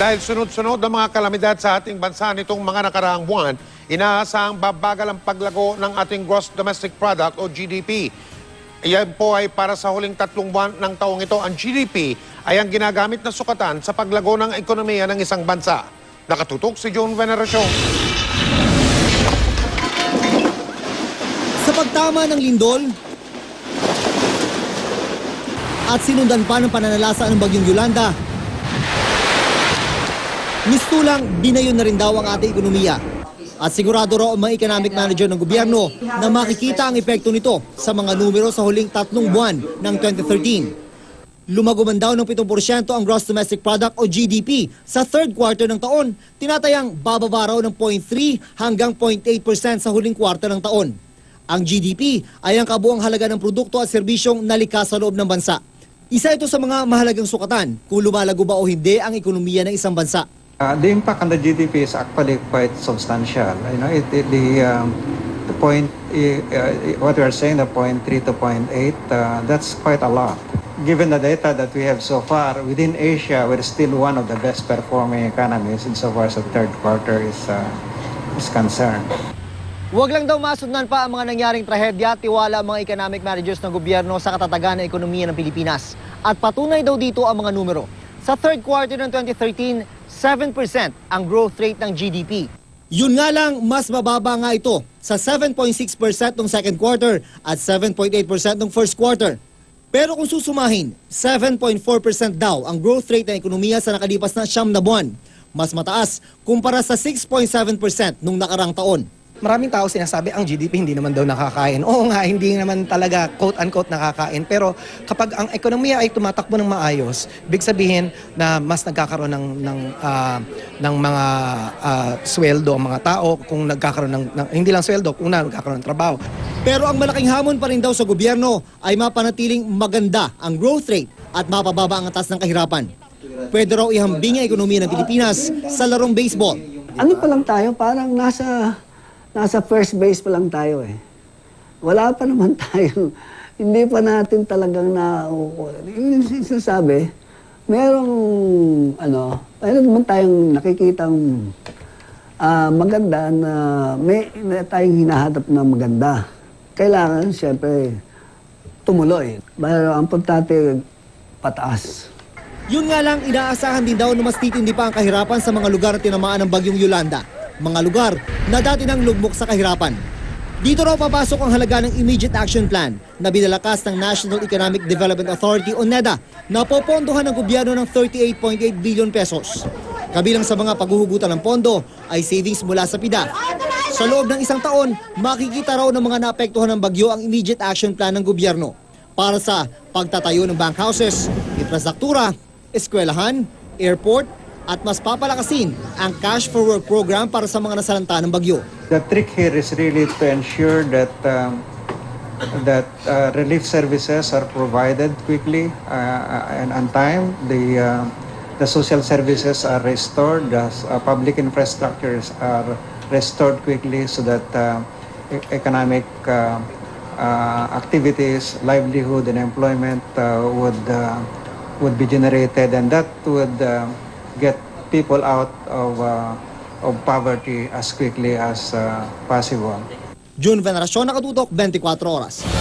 Dahil sunod-sunod ang mga kalamidad sa ating bansa nitong mga nakaraang buwan, inaasahang babagal ang paglago ng ating gross domestic product o GDP. Iyan po ay para sa huling tatlong buwan ng taong ito. Ang GDP ay ang ginagamit na sukatan sa paglago ng ekonomiya ng isang bansa. Nakatutok si John Veneracion. Sa pagtama ng lindol at sinundan pa ng pananalasa ng bagyong Yolanda, mistulang binayon na rin daw ang ating ekonomiya. At sigurado raw ang mga economic manager ng gobyerno na makikita ang epekto nito sa mga numero sa huling tatlong buwan ng 2013. Lumago man daw ng 7% ang gross domestic product o GDP sa third quarter ng taon, tinatayang bababa raw ng 0.3 hanggang 0.8% sa huling kwarta ng taon. Ang GDP ay ang kabuang halaga ng produkto at serbisyong nalikas sa loob ng bansa. Isa ito sa mga mahalagang sukatan kung lumalago ba o hindi ang ekonomiya ng isang bansa. Uh, the impact on the GDP is actually quite substantial. You know, it, it- the um, the point, uh, what we are saying, the point three to point eight, uh, that's quite a lot. Given the data that we have so far, within Asia, we're still one of the best performing economies insofar as the third quarter is uh, is concerned. Huwag lang daw masundan pa ang mga nangyaring trahedya, tiwala ang mga economic managers ng gobyerno sa katatagan ng ekonomiya ng Pilipinas. At patunay daw dito ang mga numero. Sa third quarter ng 2013, 7% ang growth rate ng GDP. Yun nga lang, mas mababa nga ito sa 7.6% ng second quarter at 7.8% ng first quarter. Pero kung susumahin, 7.4% daw ang growth rate ng ekonomiya sa nakalipas na siyam na buwan. Mas mataas kumpara sa 6.7% nung nakarang taon. Maraming tao sinasabi ang GDP hindi naman daw nakakain. Oo nga, hindi naman talaga quote-unquote nakakain. Pero kapag ang ekonomiya ay tumatakbo ng maayos, big sabihin na mas nagkakaroon ng, ng, ah, ng mga ah, sweldo ang mga tao kung nagkakaroon ng, ng- hindi lang sweldo, kung na nagkakaroon ng trabaho. Pero ang malaking hamon pa rin daw sa gobyerno ay mapanatiling maganda ang growth rate at mapababa ang atas ng kahirapan. Pwede raw ihambing ang ekonomiya ng Pilipinas sa larong baseball. ano pa lang tayo, parang nasa nasa first base pa lang tayo eh. Wala pa naman tayo. Hindi pa natin talagang na yung sinasabi, merong ano, mayroon naman tayong nakikitang ah, maganda na may na tayong hinahanap na maganda. Kailangan siyempre tumuloy. Pero ang importante pataas. Yun nga lang, inaasahan din daw na mas titindi pa ang kahirapan sa mga lugar na tinamaan ng bagyong Yolanda. Mga lugar na dati nang lugmok sa kahirapan. Dito raw papasok ang halaga ng Immediate Action Plan na binalakas ng National Economic Development Authority o NEDA na popondohan ng gobyerno ng 38.8 billion pesos. Kabilang sa mga paghuhugutan ng pondo ay savings mula sa PIDA. Sa loob ng isang taon, makikita raw ng mga naapektuhan ng bagyo ang Immediate Action Plan ng gobyerno para sa pagtatayo ng bank houses, infrastruktura, eskwelahan, airport, at mas papalakasin ang Cash for Work program para sa mga nasalanta ng bagyo. The trick here is really to ensure that um, that uh, relief services are provided quickly uh, and on time. The uh, the social services are restored. The uh, public infrastructures are restored quickly so that uh, e- economic uh, uh, activities, livelihood, and employment uh, would uh, would be generated, and that would uh, get people out of uh, of poverty as quickly as uh, possible. June Veneracion, Nakatutok, 24 Oras.